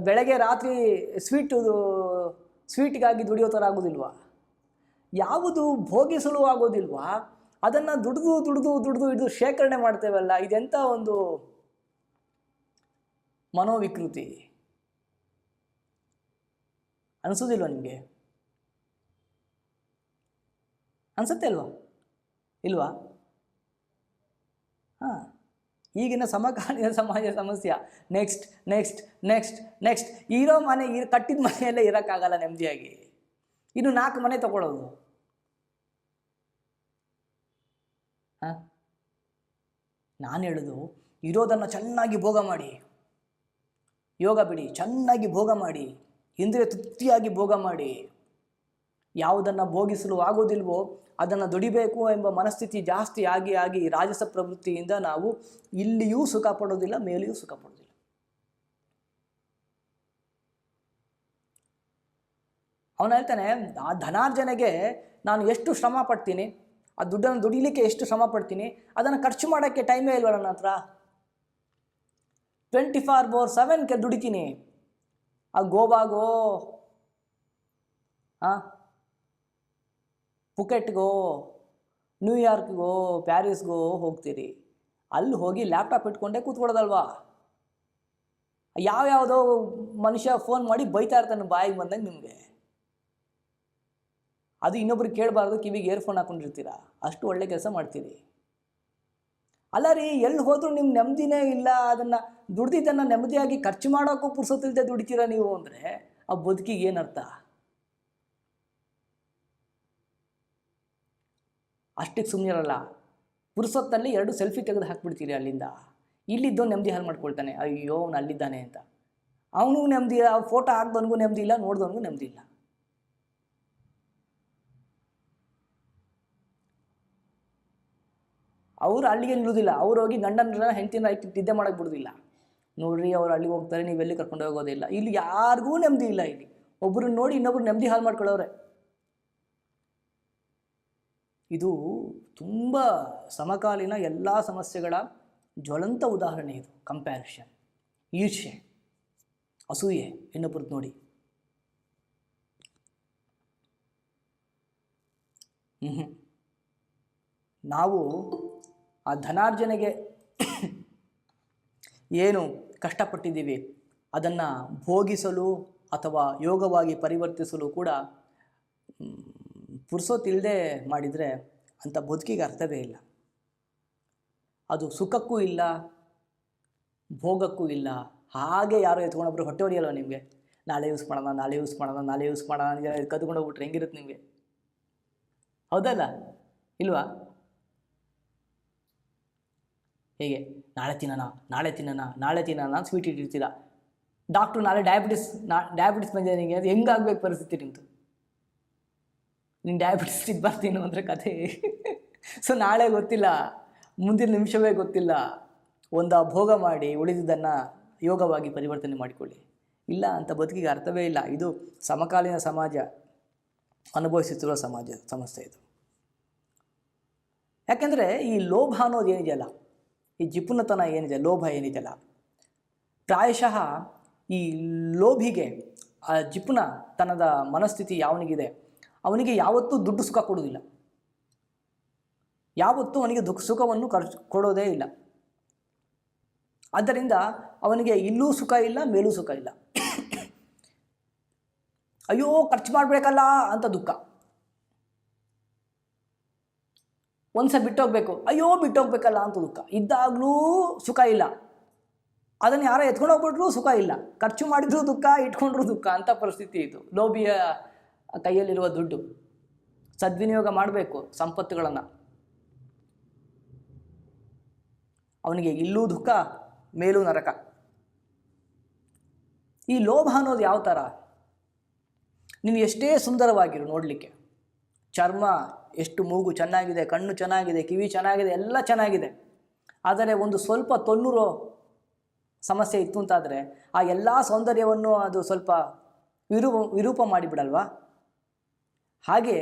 A: ಬೆಳಗ್ಗೆ ರಾತ್ರಿ ಸ್ವೀಟು ಸ್ವೀಟ್ಗಾಗಿ ದುಡಿಯೋ ಥರ ಆಗೋದಿಲ್ವಾ? ಯಾವುದು ಭೋಗಿಸಲು ಆಗೋದಿಲ್ವಾ? ಅದನ್ನು ದುಡಿದು ದುಡಿದು ದುಡಿದು ಹಿಡಿದು ಶೇಖರಣೆ ಮಾಡ್ತೇವಲ್ಲ ಇದೆಂಥ ಒಂದು ಮನೋವಿಕೃತಿ? ಅನಿಸೋದಿಲ್ವ ನಿಮಗೆ? ಅನಿಸುತ್ತೆ ಅಲ್ವಾ? ಇಲ್ವಾ? ಈಗಿನ ಸಮಕಾಲೀನ ಸಮಾಜ ಸಮಸ್ಯೆ. ನೆಕ್ಸ್ಟ್ ನೆಕ್ಸ್ಟ್ ನೆಕ್ಸ್ಟ್ ನೆಕ್ಸ್ಟ್ ಇರೋ ಮನೆ ಇರ, ಕಟ್ಟಿದ ಮನೆಯಲ್ಲೇ ಇರೋಕ್ಕಾಗಲ್ಲ ನೆಮ್ಮದಿಯಾಗಿ. ಇನ್ನು ನಾಲ್ಕು ಮನೆ ತಗೊಳ್ಳೋದು. ಹಾಂ? ನಾನು ಹೇಳೋದು, ಇರೋದನ್ನು ಚೆನ್ನಾಗಿ ಭೋಗ ಮಾಡಿ. ಯೋಗ ಬಿಡಿ, ಚೆನ್ನಾಗಿ ಭೋಗ ಮಾಡಿ. ಇಂದ್ರಿಯ ತೃಪ್ತಿಯಾಗಿ ಭೋಗ ಮಾಡಿ. ಯಾವುದನ್ನು ಭೋಗಿಸಲು ಆಗೋದಿಲ್ವೋ ಅದನ್ನು ದುಡಿಬೇಕು ಎಂಬ ಮನಸ್ಥಿತಿ ಜಾಸ್ತಿ ಆಗಿ ಆಗಿ ರಾಜಸ ಪ್ರವೃತ್ತಿಯಿಂದ ನಾವು ಇಲ್ಲಿಯೂ ಸುಖ ಪಡೋದಿಲ್ಲ, ಮೇಲೆಯೂ ಸುಖ ಪಡೋದಿಲ್ಲ. ಅವನು ಹೇಳ್ತಾನೆ, ಆ ಧನಾರ್ಜನೆಗೆ ನಾನು ಎಷ್ಟು ಶ್ರಮ ಪಡ್ತೀನಿ, ಆ ದುಡ್ಡನ್ನು ದುಡಿಲಿಕ್ಕೆ ಎಷ್ಟು ಶ್ರಮ ಪಡ್ತೀನಿ, ಅದನ್ನು ಖರ್ಚು ಮಾಡೋಕ್ಕೆ ಟೈಮೇ ಇಲ್ವ ನನ್ನ ಹತ್ರ. ಟ್ವೆಂಟಿ ಫಾರ್ ಬೋರ್ ಸೆವೆನ್ಗೆ ದುಡಿತೀನಿ. ಆ ಗೋವಾಗೋ ಹಾಂ ಪುಕೆಟ್ಗೋ ನ್ಯೂಯಾರ್ಕ್ಗೋ ಪ್ಯಾರಿಸ್ಗೋ ಹೋಗ್ತೀರಿ. ಅಲ್ಲಿ ಹೋಗಿ ಲ್ಯಾಪ್ಟಾಪ್ ಇಟ್ಕೊಂಡೇ ಕೂತ್ಕೊಳ್ಳೋದಲ್ವಾ? ಯಾವ್ಯಾವುದೋ ಮನುಷ್ಯ ಫೋನ್ ಮಾಡಿ ಬೈತಾ ಇರ್ತಾನೆ ಬಾಯಿಗೆ ಬಂದಂಗೆ ನಿಮಗೆ. ಅದು ಇನ್ನೊಬ್ರು ಕೇಳಬಾರ್ದು, ಕಿವಿಗೆ ಇಯರ್ಫೋನ್ ಹಾಕೊಂಡಿರ್ತೀರ? ಅಷ್ಟು ಒಳ್ಳೆ ಕೆಲಸ ಮಾಡ್ತೀರಿ. ಅಲ್ಲ ರೀ, ಎಲ್ಲಿ ಹೋದರೂ ನಿಮ್ಗೆ ನೆಮ್ಮದಿನೇ ಇಲ್ಲ, ಅದನ್ನು ದುಡ್ದಿದ್ದನ್ನು ನೆಮ್ಮದಿಯಾಗಿ ಖರ್ಚು ಮಾಡೋಕ್ಕೂ ಪುರ್ಸೊತ್ತಿಲ್ಲದೆ ದುಡಿತೀರಾ ನೀವು ಅಂದರೆ, ಆ ಬದುಕಿಗೆ ಏನರ್ಥ? ಅಷ್ಟಕ್ಕೆ ಸುಮ್ಮನಿರಲ್ಲ ಪುರುಸೊತ್ತಲ್ಲಿ ಎರಡು ಸೆಲ್ಫಿ ತೆಗೆದು ಹಾಕ್ಬಿಡ್ತೀರಿ ಅಲ್ಲಿಂದ. ಇಲ್ಲಿದ್ದು ನೆಮ್ಮದಿ ಹಾಲು ಮಾಡ್ಕೊಳ್ತಾನೆ. ಅಯ್ಯೋ, ಅವನು ಅಲ್ಲಿದ್ದಾನೆ ಅಂತ. ಅವನು ನೆಮ್ಮದಿ, ಆ ಫೋಟೋ ಹಾಕ್ದವನಿಗೂ ನೆಮ್ಮದಿ ಇಲ್ಲ, ನೋಡ್ದವನಿಗೂ ನೆಮ್ಮದಿ ಇಲ್ಲ. ಅವರು ಅಲ್ಲಿಗೆ ನಿಲ್ಲೋದಿಲ್ಲ. ಅವ್ರು ಹೋಗಿ ಗಂಡನ ಹೆಂಡತಿನ ನಿದ್ದೆ ಮಾಡಕ್ಕೆ ಬಿಡೋದಿಲ್ಲ. ನೋಡ್ರಿ, ಅವ್ರು ಅಲ್ಲಿಗೆ ಹೋಗ್ತಾರೆ ನೀವೆಲ್ಲಿ ಕರ್ಕೊಂಡು ಹೋಗೋದಿಲ್ಲ ಇಲ್ಲಿ. ಯಾರಿಗೂ ನೆಮ್ಮದಿ ಇಲ್ಲ ಇಲ್ಲಿ. ಒಬ್ಬರನ್ನ ನೋಡಿ ಇನ್ನೊಬ್ರು ನೆಮ್ಮದಿ ಹಾಳು ಮಾಡ್ಕೊಳ್ಳೋರೆ ಇದು ತುಂಬ ಸಮಕಾಲೀನ ಎಲ್ಲ ಸಮಸ್ಯೆಗಳ ಜ್ವಲಂತ ಉದಾಹರಣೆ ಇದು ಕಂಪ್ಯಾರಿಷನ್ ಈರ್ಷೆ ಅಸೂಯೆ ಇನ್ನೊಬ್ಬರದ್ದು ನೋಡಿ. ನಾವು ಆ ಧನಾರ್ಜನೆಗೆ ಏನು ಕಷ್ಟಪಟ್ಟಿದ್ದೀವಿ, ಅದನ್ನು ಭೋಗಿಸಲು ಅಥವಾ ಯೋಗವಾಗಿ ಪರಿವರ್ತಿಸಲು ಕೂಡ ಪುರ್ಸೋತಿಲ್ಲದೆ ಮಾಡಿದರೆ ಅಂಥ ಬದುಕಿಗೆ ಅರ್ಥವೇ ಇಲ್ಲ. ಅದು ಸುಖಕ್ಕೂ ಇಲ್ಲ, ಭೋಗಕ್ಕೂ ಇಲ್ಲ. ಹಾಗೆ ಯಾರೋ ಎತ್ಕೊಂಡೊಬ್ರು ಹೊಟ್ಟೆ ಹೊಡೆಯಲ್ವ ನಿಮಗೆ? ನಾಳೆ ಯೂಸ್ ಮಾಡೋಣ, ನಾಳೆ ಯೂಸ್ ಮಾಡೋಣ, ನಾಳೆ ಯೂಸ್ ಮಾಡೋಣ ಅಂತ ಕದ್ಕೊಂಡು ಹೋಗ್ಬಿಟ್ರೆ ಹೆಂಗಿರುತ್ತೆ ನಿಮಗೆ? ಹೌದಲ್ಲ? ಇಲ್ವಾ? ಹೇಗೆ? ನಾಳೆ ತಿನ್ನೋಣ ನಾಳೆ ತಿನ್ನೋಣ ನಾಳೆ ತಿನ್ನೋಣ ಸ್ವೀಟ್ ಇಟ್ಟಿರ್ತೀರ ಡಾಕ್ಟ್ರು ನಾಳೆ ಡಯಾಬಿಟಿಸ್ ನಾ ಡಯಾಬಿಟಿಸ್ ಬಂದಿದೆ ನಿಮಗೆ ಅದು ಹೆಂಗಾಗ್ಬೇಕು ಪರಿಸ್ಥಿತಿ ನಿಮ್ಮದು ನೀನು ಡಯಾಬಿಟಿಸ್ ಬರ್ತೀನೋ ಅಂದರೆ ಕಥೆ. ಸೊ ನಾಳೆ ಗೊತ್ತಿಲ್ಲ, ಮುಂದಿನ ನಿಮಿಷವೇ ಗೊತ್ತಿಲ್ಲ. ಒಂದು ಭೋಗ ಮಾಡಿ ಉಳಿದಿದ್ದನ್ನು ಯೋಗವಾಗಿ ಪರಿವರ್ತನೆ ಮಾಡಿಕೊಳ್ಳಿ. ಇಲ್ಲ ಅಂತ ಬದುಕಿಗೆ ಅರ್ಥವೇ ಇಲ್ಲ. ಇದು ಸಮಕಾಲೀನ ಸಮಾಜ. ಅನುಭವಿಸುತ್ತಿರುವ ಸಮಾಜ, ಸಮಸ್ಯೆ ಇದು. ಯಾಕೆಂದರೆ ಈ ಲೋಭ ಅನ್ನೋದು ಏನಿದೆಯಲ್ಲ, ಈ ಜಿಪುಣತನ ಏನಿದೆ, ಲೋಭ ಏನಿದೆಯಲ್ಲ, ಪ್ರಾಯಶಃ ಈ ಲೋಭಿಗೆ ಆ ಜಿಪುಣತನದ ಮನಸ್ಥಿತಿ ಯಾವನಿಗಿದೆ? ಅವನಿಗೆ ಯಾವತ್ತೂ ದುಡ್ಡು ಸುಖ ಕೊಡುವುದಿಲ್ಲ. ಯಾವತ್ತೂ ಅವನಿಗೆ ದುಃಖ ಸುಖವನ್ನು ಖರ್ಚು ಕೊಡೋದೇ ಇಲ್ಲ. ಆದ್ದರಿಂದ ಅವನಿಗೆ ಇಲ್ಲೂ ಸುಖ ಇಲ್ಲ, ಮೇಲೂ ಸುಖ ಇಲ್ಲ. ಅಯ್ಯೋ, ಖರ್ಚು ಮಾಡಬೇಕಲ್ಲ ಅಂತ ದುಃಖ. ಒಂದ್ಸ ಬಿಟ್ಟೋಗ್ಬೇಕು, ಅಯ್ಯೋ, ಬಿಟ್ಟೋಗ್ಬೇಕಲ್ಲ ಅಂತ ದುಃಖ. ಇದ್ದಾಗಲೂ ಸುಖ ಇಲ್ಲ. ಅದನ್ನು ಯಾರೋ ಎತ್ಕೊಂಡು ಹೋಗ್ಬಿಟ್ರು ಸುಖ ಇಲ್ಲ. ಖರ್ಚು ಮಾಡಿದ್ರು ದುಃಖ, ಇಟ್ಕೊಂಡ್ರು ದುಃಖ ಅಂತ ಪರಿಸ್ಥಿತಿ ಇದು. ಲೋಭಿಯ ಕೈಯಲ್ಲಿರುವ ದುಡ್ಡು. ಸದ್ವಿನಿಯೋಗ ಮಾಡಬೇಕು ಸಂಪತ್ತುಗಳನ್ನು. ಅವನಿಗೆ ಇಲ್ಲೂ ದುಃಖ, ಮೇಲೂ ನರಕ. ಈ ಲೋಭ ಅನ್ನೋದು ಯಾವ ಥರ ನೀನು ಎಷ್ಟೇ ಸುಂದರವಾಗಿರು ನೋಡಲಿಕ್ಕೆ. ಚರ್ಮ ಎಷ್ಟು ಮೂಗು ಚೆನ್ನಾಗಿದೆ, ಕಣ್ಣು ಚೆನ್ನಾಗಿದೆ, ಕಿವಿ ಚೆನ್ನಾಗಿದೆ, ಎಲ್ಲ ಚೆನ್ನಾಗಿದೆ. ಆದರೆ ಒಂದು ಸ್ವಲ್ಪ ತೊನ್ನೂರು ಸಮಸ್ಯೆ ಇತ್ತು ಅಂತಾದರೆ ಆ ಎಲ್ಲ ಸೌಂದರ್ಯವನ್ನು ಅದು ಸ್ವಲ್ಪ ವಿರೂಪ ವಿರೂಪ ಮಾಡಿಬಿಡಲ್ವಾ? ಹಾಗೆ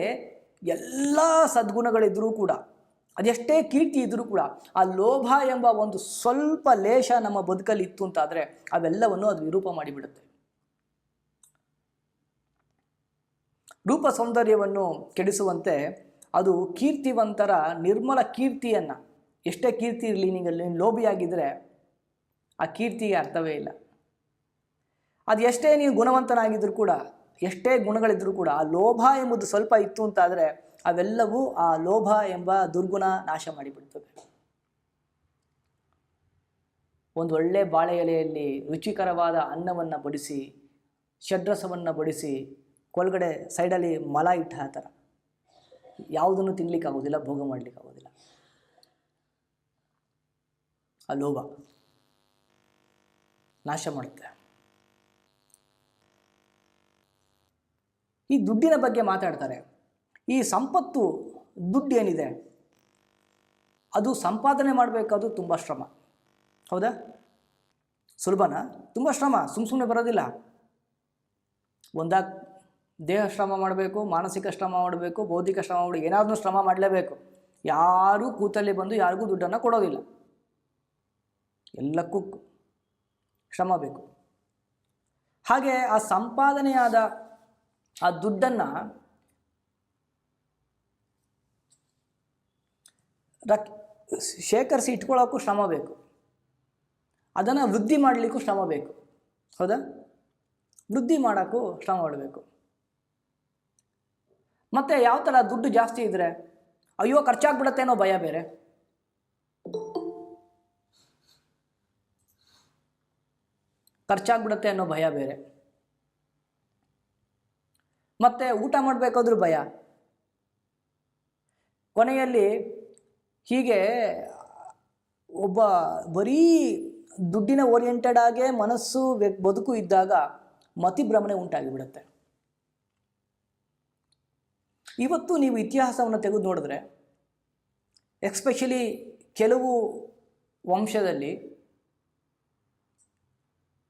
A: ಎಲ್ಲ ಸದ್ಗುಣಗಳಿದ್ದರೂ ಕೂಡ, ಅದೆಷ್ಟೇ ಕೀರ್ತಿ ಇದ್ದರೂ ಕೂಡ, ಆ ಲೋಭ ಎಂಬ ಒಂದು ಸ್ವಲ್ಪ ಲೇಷ ನಮ್ಮ ಬದುಕಲ್ಲಿ ಇತ್ತು ಅಂತಾದರೆ ಅವೆಲ್ಲವನ್ನು ಅದು ವಿರೂಪ ಮಾಡಿಬಿಡುತ್ತೆ. ರೂಪ ಸೌಂದರ್ಯವನ್ನು ಕೆಡಿಸುವಂತೆ ಅದು ಕೀರ್ತಿವಂತರ ನಿರ್ಮಲ ಕೀರ್ತಿಯನ್ನು, ಎಷ್ಟೇ ಕೀರ್ತಿ ಇರಲಿ ನೀವು ನೀನು ಲೋಭಿಯಾಗಿದ್ದರೆ ಆ ಕೀರ್ತಿಗೆ ಅರ್ಥವೇ ಇಲ್ಲ. ಅದು ಎಷ್ಟೇ ನೀವು ಗುಣವಂತನಾಗಿದ್ದರೂ ಕೂಡ ಎಷ್ಟೇ ಗುಣಗಳಿದ್ದರೂ ಕೂಡ ಆ ಲೋಭ ಎಂಬುದು ಸ್ವಲ್ಪ ಇತ್ತು ಅಂತಾದರೆ ಅವೆಲ್ಲವೂ ಆ ಲೋಭ ಎಂಬ ದುರ್ಗುಣ ನಾಶ ಮಾಡಿಬಿಡ್ತದೆ ಒಂದು ಒಳ್ಳೆ ಬಾಳೆ ಎಲೆಯಲ್ಲಿ ರುಚಿಕರವಾದ ಅನ್ನವನ್ನು ಬಡಿಸಿ, ಷಡ್ರಸವನ್ನು ಬಡಿಸಿ ಕೊಳಗಡೆ ಸೈಡಲ್ಲಿ ಮಲ ಇಟ್ಟ ಆ ಥರ. ಯಾವುದನ್ನು ತಿನ್ನಲಿಕ್ಕಾಗೋದಿಲ್ಲ ಭೋಗ ಮಾಡಲಿಕ್ಕಾಗೋದಿಲ್ಲ. ಆ ಲೋಭ ನಾಶ ಮಾಡುತ್ತೆ. ಈ ದುಡ್ಡಿನ ಬಗ್ಗೆ ಮಾತಾಡ್ತಾರೆ. ಈ ಸಂಪತ್ತು ದುಡ್ಡು ಏನಿದೆ ಅದು ಸಂಪಾದನೆ ಮಾಡಬೇಕಾದ್ರು ತುಂಬ ಶ್ರಮ. ಹೌದಾ? ಸುಲಭನಾ? ತುಂಬ ಶ್ರಮ. ಸುಮ್ಮ ಸುಮ್ಮನೆ ಬರೋದಿಲ್ಲ. ಒಂದಾ ದೇಹ ಶ್ರಮ ಮಾಡಬೇಕು, ಮಾನಸಿಕ ಶ್ರಮ ಮಾಡಬೇಕು, ಬೌದ್ಧಿಕ ಶ್ರಮ ಮಾಡಬೇಕು, ಏನಾದರೂ ಶ್ರಮ ಮಾಡಲೇಬೇಕು. ಯಾರೂ ಕೂತಲ್ಲಿ ಬಂದು ಯಾರಿಗೂ ದುಡ್ಡನ್ನು ಕೊಡೋದಿಲ್ಲ. ಎಲ್ಲಕ್ಕೂ ಶ್ರಮ ಬೇಕು. ಹಾಗೆ ಆ ಸಂಪಾದನೆಯಾದ ಆ ದುಡ್ಡನ್ನು ರಕ್ ಶೇಖರಿಸಿ ಇಟ್ಕೊಳ್ಳೋಕ್ಕೂ ಶ್ರಮ ಬೇಕು. ಅದನ್ನು ವೃದ್ಧಿ ಮಾಡಲಿಕ್ಕೂ ಶ್ರಮ ಬೇಕು. ಹೌದಾ? ವೃದ್ಧಿ ಮಾಡೋಕ್ಕೂ ಶ್ರಮ ಮಾಡಬೇಕು ಮತ್ತು ಯಾವ ಥರ ದುಡ್ಡು ಜಾಸ್ತಿ ಇದ್ದರೆ ಅಯ್ಯೋ, ಖರ್ಚಾಗ್ಬಿಡತ್ತೆ ಅನ್ನೋ ಭಯ ಬೇರೆ. ಖರ್ಚಾಗ್ಬಿಡತ್ತೆ ಅನ್ನೋ ಭಯ ಬೇರೆ. ಮತ್ತು ಊಟ ಮಾಡಬೇಕಾದ್ರೂ ಭಯ. ಕೊನೆಯಲ್ಲಿ ಹೀಗೆ ಒಬ್ಬ ಬರೀ ದುಡ್ಡಿನ ಓರಿಯೆಂಟೆಡ್ ಆಗೇ ಮನಸ್ಸು ಬದುಕು ಇದ್ದಾಗ ಮತಿಭ್ರಮಣೆ ಉಂಟಾಗಿಬಿಡುತ್ತೆ ಇವತ್ತು ನೀವು ಇತಿಹಾಸವನ್ನು ತೆಗೆದು ನೋಡಿದ್ರೆ, ಎಕ್ಸ್ಪೆಷಲಿ ಕೆಲವು ವಂಶದಲ್ಲಿ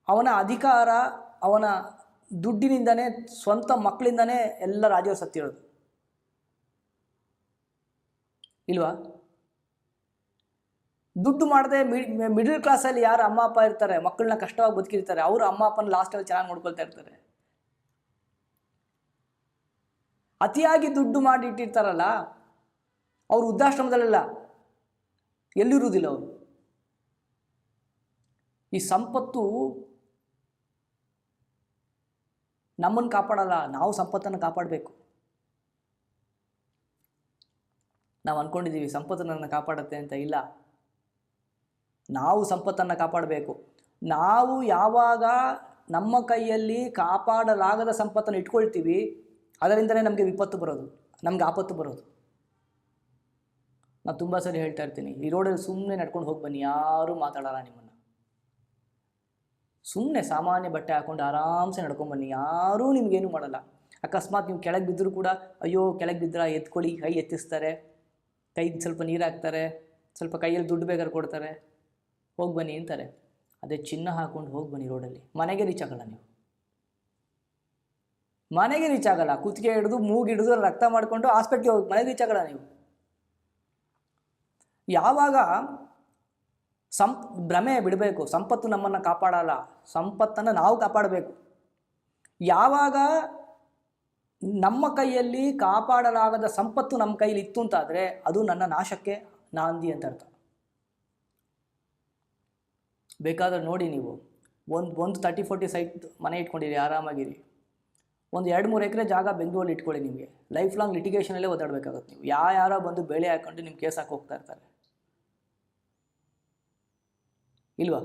A: ಅವನ ಅಧಿಕಾರ, ಅವನ ದುಡ್ಡಿನಿಂದನೇ, ಸ್ವಂತ ಮಕ್ಕಳಿಂದನೇ ಎಲ್ಲ ರಾಜ್ಯವ್ರು ಸತ್ತಿರೋದು ಇಲ್ವಾ? ದುಡ್ಡು ಮಾಡದೆ ಮಿಡಲ್ ಕ್ಲಾಸಲ್ಲಿ ಯಾರು ಅಮ್ಮ, ಅಪ್ಪ ಇರ್ತಾರೆ, ಮಕ್ಕಳನ್ನ ಕಷ್ಟವಾಗಿ ಬದುಕಿರ್ತಾರೆ, ಅವರು ಅಮ್ಮ, ಅಪ್ಪನ ಲಾಸ್ಟಲ್ಲಿ ಚೆನ್ನಾಗಿ ನೋಡ್ಕೊಳ್ತಾ ಇರ್ತಾರೆ. ಅತಿಯಾಗಿ ದುಡ್ಡು ಮಾಡಿ ಇಟ್ಟಿರ್ತಾರಲ್ಲ, ಅವರು ವೃದ್ಧಾಶ್ರಮದಲ್ಲೆಲ್ಲ, ಎಲ್ಲಿರುವುದಿಲ್ಲ ಅವರು? ಈ ಸಂಪತ್ತು ನಮ್ಮನ್ನು ಕಾಪಾಡಲ್ಲ, ನಾವು ಸಂಪತ್ತನ್ನು ಕಾಪಾಡಬೇಕು. ನಾವು ಅಂದ್ಕೊಂಡಿದ್ದೀವಿ ಸಂಪತ್ತು ಕಾಪಾಡುತ್ತೆ ಅಂತ, ಇಲ್ಲ. ನಾವು ಸಂಪತ್ತನ್ನು ಕಾಪಾಡಬೇಕು. ನಾವು ಯಾವಾಗ ನಮ್ಮ ಕೈಯಲ್ಲಿ ಕಾಪಾಡಲಾಗದ ಸಂಪತ್ತನ್ನು ಇಟ್ಕೊಳ್ತೀವಿ ಅದರಿಂದಲೇ ನಮಗೆ ವಿಪತ್ತು ಬರೋದು, ನಮಗೆ ಆಪತ್ತು ಬರೋದು. ನಾನು ತುಂಬ ಸರಿ ಹೇಳ್ತಾ ಇರ್ತೀನಿ, ಈ ರೋಡಲ್ಲಿ ಸುಮ್ಮನೆ ನಡ್ಕೊಂಡು ಹೋಗಿ ಬನ್ನಿ, ಯಾರೂ ಮಾತಾಡಲ್ಲ ನಿಮ್ಮನ್ನು. ಸುಮ್ಮನೆ ಸಾಮಾನ್ಯ ಬಟ್ಟೆ ಹಾಕೊಂಡು ಆರಾಮ್ಸೆ ನಡ್ಕೊಂಬನ್ನಿ ಯಾರೂ ನಿಮಗೇನು ಮಾಡಲ್ಲ. ಅಕಸ್ಮಾತ್ ನೀವು ಕೆಳಗೆ ಬಿದ್ದರೂ ಕೂಡ, ಅಯ್ಯೋ, ಕೆಳಗೆ ಬಿದ್ದರೆ ಎತ್ಕೊಳ್ಳಿ, ಕೈ ಎತ್ತಿಸ್ತಾರೆ, ಕೈ ಸ್ವಲ್ಪ ನೀರು ಹಾಕ್ತಾರೆ, ಸ್ವಲ್ಪ ಕೈಯಲ್ಲಿ ದುಡ್ಡು ಬೇಕಾದ್ರೆ ಕೊಡ್ತಾರೆ, ಹೋಗಿ ಬನ್ನಿ ಅಂತಾರೆ. ಅದೇ ಚಿನ್ನ ಹಾಕ್ಕೊಂಡು ಹೋಗಿ ಬನ್ನಿ ರೋಡಲ್ಲಿ. ಮನೆಗೆ ರೀಚ್ ಆಗಲ್ಲ ನೀವು. ಮನೆಗೆ ರೀಚ್ ಆಗಲ್ಲ. ಕುತ್ತಿಗೆ ಹಿಡಿದು, ಮೂಗು ಹಿಡಿದು, ರಕ್ತ ಮಾಡಿಕೊಂಡು ಹಾಸ್ಪಿಟ್ಲಿಗೆ ಹೋಗಿ ಮನೆಗೆ ರೀಚ್ ಆಗಲ್ಲ ನೀವು. ಯಾವಾಗ ಸಂಪ್, ಭ್ರಮೆ ಬಿಡಬೇಕು. ಸಂಪತ್ತು ನಮ್ಮನ್ನು ಕಾಪಾಡಲ್ಲ. ಸಂಪತ್ತನ್ನು ನಾವು ಕಾಪಾಡಬೇಕು. ಯಾವಾಗ ನಮ್ಮ ಕೈಯಲ್ಲಿ ಕಾಪಾಡಲಾಗದ ಸಂಪತ್ತು ನಮ್ಮ ಕೈಯಲ್ಲಿ ಇತ್ತು ಅಂತಾದರೆ ಅದು ನನ್ನ ನಾಶಕ್ಕೆ ನಾಂದಿ ಅಂತ ಅರ್ಥ. ಬೇಕಾದ್ರೆ ನೋಡಿ ನೀವು. ಒಂದು ಒಂದು ತರ್ಟಿ, ಫೋರ್ಟಿ ಸೈಟ್ ಮನೆ ಇಟ್ಕೊಂಡಿರಿ, ಆರಾಮಾಗಿರಿ. ಒಂದು ಎರಡು, ಮೂರು ಎಕರೆ ಜಾಗ ಬೆಂಗಳೂರಲ್ಲಿ ಇಟ್ಕೊಳ್ಳಿ ನಿಮಗೆ. ಲೈಫ್ ಲಾಂಗ್ ಲಿಟಿಗೇಷನಲ್ಲೇ ಓದಾಡಬೇಕಾಗುತ್ತೆ ನೀವು. ಯಾರೋ ಬಂದು ಬೆಳೆ ಹಾಕೊಂಡು ನಿಮ್ಮ ಕೇಸ್ ಹಾಕಿ ಹೋಗ್ತಾ ಇರ್ತಾರೆ. ಇಲ್ವಾ?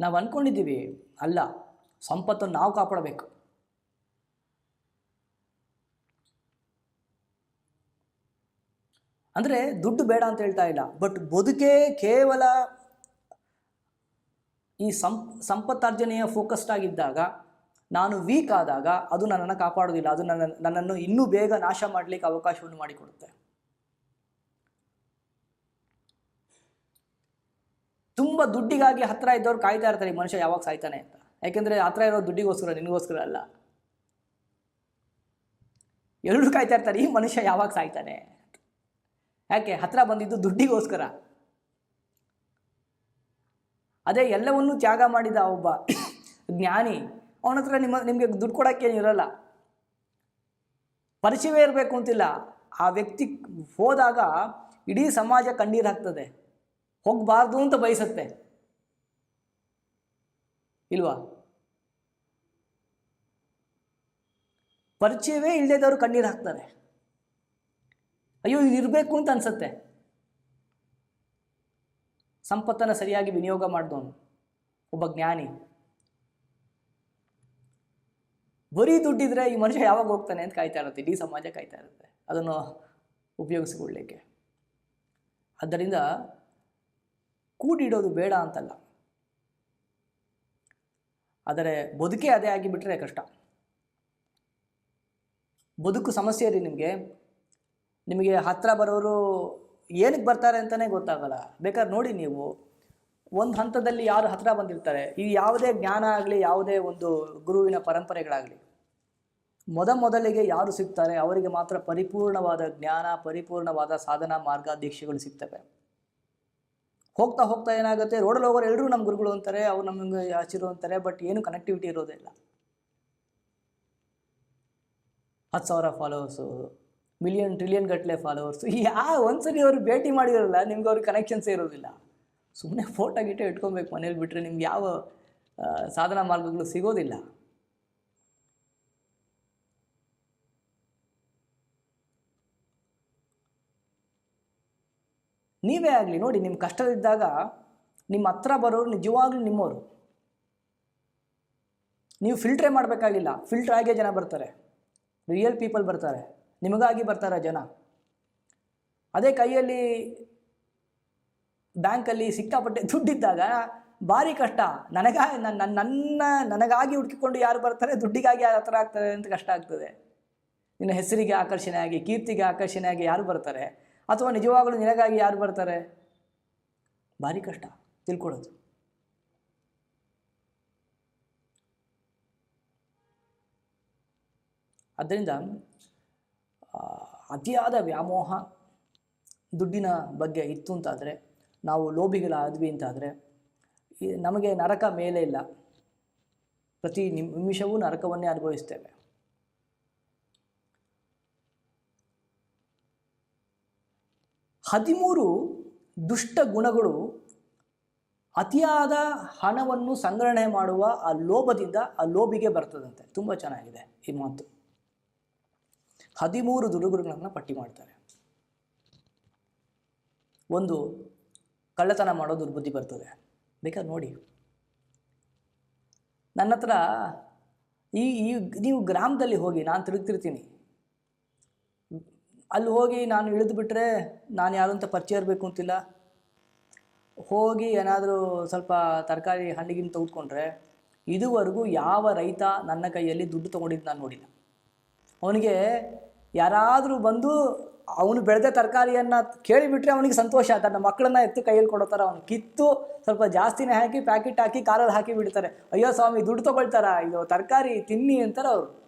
A: ನಾವು ಅಂದ್ಕೊಂಡಿದ್ದೀವಿ ಅಲ್ಲ, ಸಂಪತ್ತನ್ನು ನಾವು ಕಾಪಾಡಬೇಕು. ಅಂದರೆ ದುಡ್ಡು ಬೇಡ ಅಂತ ಹೇಳ್ತಾ ಇಲ್ಲ, ಬಟ್ ಬದುಕೇ ಕೇವಲ ಈ ಸಂಪ್, ಸಂಪತ್ತಾರ್ಜನೆಯ ಫೋಕಸ್ಡ್ ಆಗಿದ್ದಾಗ ನಾನು ವೀಕ್ ಆದಾಗ ಅದು ನನ್ನನ್ನು ಕಾಪಾಡೋದಿಲ್ಲ ಅದು ನನ್ನ, ನನ್ನನ್ನು ಇನ್ನೂ ಬೇಗ ನಾಶ ಮಾಡಲಿಕ್ಕೆ ಅವಕಾಶವನ್ನು ಮಾಡಿಕೊಡುತ್ತೆ. ತುಂಬ ದುಡ್ಡಿಗಾಗಿ ಹತ್ರ ಇದ್ದವ್ರು ಕಾಯ್ತಾ ಇರ್ತಾರೆ, ಈ ಮನುಷ್ಯ ಯಾವಾಗ ಸಾಯ್ತಾನೆ ಅಂತ. ಯಾಕೆಂದರೆ ಹತ್ರ ಇರೋ ದುಡ್ಡಿಗೋಸ್ಕರ, ನಿನಗೋಸ್ಕರ ಅಲ್ಲ. ಎಲ್ಲರೂ ಕಾಯ್ತಾ ಇರ್ತಾರೆ, ಈ ಮನುಷ್ಯ ಯಾವಾಗ ಸಾಯ್ತಾನೆ ಯಾಕೆ? ಹತ್ರ ಬಂದಿದ್ದು ದುಡ್ಡಿಗೋಸ್ಕರ. ಅದೇ ಎಲ್ಲವನ್ನೂ ತ್ಯಾಗ ಮಾಡಿದ ಒಬ್ಬ ಜ್ಞಾನಿ ಅವನ ಹತ್ರ ನಿಮ್ಮ, ನಿಮಗೆ ದುಡ್ಡು ಕೊಡೋಕ್ಕೇನು ಇರಲ್ಲ. ಪರಿಚಯವೇ ಇರಬೇಕು ಅಂತಿಲ್ಲ. ಆ ವ್ಯಕ್ತಿ ಹೋದಾಗ ಇಡೀ ಸಮಾಜ ಕಣ್ಣೀರು ಹಾಕ್ತದೆ. ಹೋಗಬಾರ್ದು ಅಂತ ಬಯಸುತ್ತೆ. ಇಲ್ವಾ? ಪರಿಚಯವೇ ಇಲ್ಲದೇದವರು ಕಣ್ಣೀರು ಹಾಕ್ತಾರೆ. ಅಯ್ಯೋ ಇದು ಇರಬೇಕು ಅಂತ ಅನ್ಸುತ್ತೆ. ಸಂಪತ್ತನ್ನು ಸರಿಯಾಗಿ ವಿನಿಯೋಗ ಮಾಡಿದವನು. ಒಬ್ಬ ಜ್ಞಾನಿ. ಬರೀ ದುಡ್ಡಿದ್ರೆ ಈ ಮನುಷ್ಯ ಯಾವಾಗ ಹೋಗ್ತಾನೆ ಅಂತ ಕಾಯ್ತಾ ಇರುತ್ತೆ, ಇಡೀ ಸಮಾಜ ಕಾಯ್ತಾ ಇರುತ್ತೆ. ಅದನ್ನು ಉಪಯೋಗಿಸಿಕೊಳ್ಳಿಕ್ಕೆ ಆದ್ದರಿಂದ ಕೂಡಿಡೋದು ಬೇಡ ಅಂತಲ್ಲ. ಆದರೆ ಬದುಕೇ ಅದೇ ಆಗಿಬಿಟ್ರೆ ಕಷ್ಟ. ಬದುಕು ಸಮಸ್ಯೆ ರೀ ನಿಮಗೆ. ನಿಮಗೆ ಹತ್ತಿರ ಬರೋರು ಏನಕ್ಕೆ ಬರ್ತಾರೆ ಅಂತಲೇ ಗೊತ್ತಾಗಲ್ಲ. ಬೇಕಾದ್ರೆ ನೋಡಿ ನೀವು, ಒಂದು ಹಂತದಲ್ಲಿ ಯಾರು ಹತ್ತಿರ ಬಂದಿರ್ತಾರೆ, ಈ ಯಾವುದೇ ಜ್ಞಾನ ಆಗಲಿ, ಯಾವುದೇ ಒಂದು ಗುರುವಿನ ಪರಂಪರೆಗಳಾಗಲಿ ಮೊದ ಮೊದಲಿಗೆ ಯಾರು ಸಿಗ್ತಾರೆ? ಅವರಿಗೆ ಮಾತ್ರ ಪರಿಪೂರ್ಣವಾದ ಜ್ಞಾನ, ಪರಿಪೂರ್ಣವಾದ ಸಾಧನಾ ಮಾರ್ಗ ದೀಕ್ಷೆಗಳು ಸಿಗ್ತವೆ. ಹೋಗ್ತಾ ಹೋಗ್ತಾ ಏನಾಗುತ್ತೆ? ರೋಡಲ್ಲಿ ಹೋಗೋರು ಎಲ್ಲರೂ ನಮ್ಮ ಗುರುಗಳು ಅಂತಾರೆ, ಅವ್ರು ನಮಗೆ ಹಚ್ಚಿರು ಅಂತಾರೆ, ಬಟ್ ಏನು ಕನೆಕ್ಟಿವಿಟಿ ಇರೋದೇ ಇಲ್ಲ. ಹತ್ತು ಸಾವಿರ ಫಾಲೋವರ್ಸು ಮಿಲಿಯನ್ ಟ್ರಿಲಿಯನ್ ಗಟ್ಟಲೆ ಫಾಲೋವರ್ಸು ಯಾ ಒಂದ್ಸರಿ ಅವರು ಭೇಟಿ ಮಾಡಿರಲ್ಲ ನಿಮ್ಗೆ ಅವ್ರಿಗೆ ಕನೆಕ್ಷನ್ಸೇ ಇರೋದಿಲ್ಲ. ಸುಮ್ಮನೆ ಫೋಟೋ ಗಿಟೋ ಇಟ್ಕೊಬೇಕು ಮನೇಲಿ ಬಿಟ್ಟರೆ ನಿಮ್ಗೆ ಯಾವ ಸಾಧನಾ ಮಾರ್ಗಗಳು ಸಿಗೋದಿಲ್ಲ. ನೀವೇ ಆಗಲಿ, ನೋಡಿ ನಿಮ್ಮ ಕಷ್ಟದಿದ್ದಾಗ ನಿಮ್ಮ ಹತ್ರ ಬರೋರು ನಿಜವಾಗ್ಲೂ ನಿಮ್ಮವರು. ನೀವು ಫಿಲ್ಟ್ರೇ ಮಾಡಬೇಕಾಗಿಲ್ಲ ಫಿಲ್ಟ್ರ್ ಆಗೇ ಜನ ಬರ್ತಾರೆ. ರಿಯಲ್ ಪೀಪಲ್ ಬರ್ತಾರೆ, ನಿಮಗಾಗಿ ಬರ್ತಾರೆ ಜನ. ಅದೇ ಕೈಯಲ್ಲಿ ಬ್ಯಾಂಕಲ್ಲಿ ಸಿಕ್ಕಾಪಟ್ಟೆ ದುಡ್ಡಿದ್ದಾಗ ಭಾರಿ ಕಷ್ಟ. ನನಗ ನನ್ನ ನನ್ನ, ನನಗಾಗಿ ಹುಡುಕಿಕೊಂಡು ಯಾರು ಬರ್ತಾರೆ, ದುಡ್ಡಿಗಾಗಿ ಯಾರು ಹತ್ರ ಆಗ್ತಾರೆ ಅಂತ ಕಷ್ಟ ಆಗ್ತದೆ. ನಿನ್ನ ಹೆಸರಿಗೆ ಆಕರ್ಷಣೆ ಆಗಿ ಕೀರ್ತಿಗೆ ಆಕರ್ಷಣೆ ಆಗಿ ಯಾರು ಬರ್ತಾರೆ? ಅಥವಾ ನಿಜವಾಗಲೂ ನಿನಗಾಗಿ ಯಾರು ಬರ್ತಾರೆ? ಭಾರಿ ಕಷ್ಟ ತಿಳ್ಕೊಳ್ಳೋದು ಆದ್ದರಿಂದ ಅತಿಯಾದ ವ್ಯಾಮೋಹ ದುಡ್ಡಿನ ಬಗ್ಗೆ ಇತ್ತು ಅಂತಾದರೆ, ನಾವು ಲೋಭಿಗಳಾದ್ವಿ ಅಂತಾದರೆ ನಮಗೆ ನರಕ ಮೇಲೆ ಇಲ್ಲ. ಪ್ರತಿ ನಿಮಿಷವೂ ನರಕವನ್ನೇ ಅನುಭವಿಸ್ತೇವೆ. ಹದಿಮೂರು ದುಷ್ಟ ಗುಣಗಳು ಅತಿಯಾದ ಹಣವನ್ನು ಸಂಗ್ರಹಣೆ ಮಾಡುವ ಆ ಲೋಭದಿಂದ ಆ ಲೋಭಿಗೆ ಬರ್ತದಂತೆ. ತುಂಬ ಚೆನ್ನಾಗಿದೆ ಈ ಮಾತು. ಹದಿಮೂರು ದುಡುಗುರುಗಳನ್ನು ಪಟ್ಟಿ ಮಾಡ್ತಾರೆ. ಒಂದು ಕಳ್ಳತನ ಮಾಡೋ ದುರ್ಬುದ್ಧಿ ಬರ್ತದೆ. ಬೇಕಾದ್ರೆ ನೋಡಿ. ನನ್ನ ಹತ್ರ ಈ ಈ ನೀವು ಗ್ರಾಮದಲ್ಲಿ ಹೋಗಿ, ನಾನು ತಿರುಗ್ತಿರ್ತೀನಿ. ಅಲ್ಲಿ ಹೋಗಿ ನಾನು ಇಳಿದು ಬಿಟ್ಟರೆ ನಾನು ಯಾರು ಅಂತ ಪರಿಚಯ ಇರಬೇಕು ಅಂತಿಲ್ಲ. ಹೋಗಿ ಏನಾದರೂ ಸ್ವಲ್ಪ ತರಕಾರಿ ಹಣ್ಣಿಗಿನ ತೆಗೆದುಕೊಂಡ್ರೆ ಇದುವರೆಗೂ ಯಾವ ರೈತ ನನ್ನ ಕೈಯಲ್ಲಿ ದುಡ್ಡು ತೊಗೊಂಡಿದ್ದು ನಾನು ನೋಡಿಲ್ಲ. ಅವನಿಗೆ ಯಾರಾದರೂ ಬಂದು ಅವನು ಬೆಳೆದ ತರಕಾರಿಯನ್ನು ಕೇಳಿಬಿಟ್ರೆ ಅವನಿಗೆ ಸಂತೋಷ ತನ್ನ ಮಕ್ಕಳನ್ನ ಎತ್ತು ಕೈಯಲ್ಲಿ ಕೊಡೋತಾರೆ ಅವನು ಕಿತ್ತು ಸ್ವಲ್ಪ ಜಾಸ್ತಿನೇ ಹಾಕಿ, ಪ್ಯಾಕೆಟ್ ಹಾಕಿ ಕಾರಲ್ಲಿ ಹಾಕಿ ಬಿಡ್ತಾರೆ. ಅಯ್ಯೋ ಸ್ವಾಮಿ, ದುಡ್ಡು ತೊಗೊಳ್ತಾರ? ಇದು ತರಕಾರಿ ತಿನ್ನಿ ಅಂತಾರೆ ಅವರು.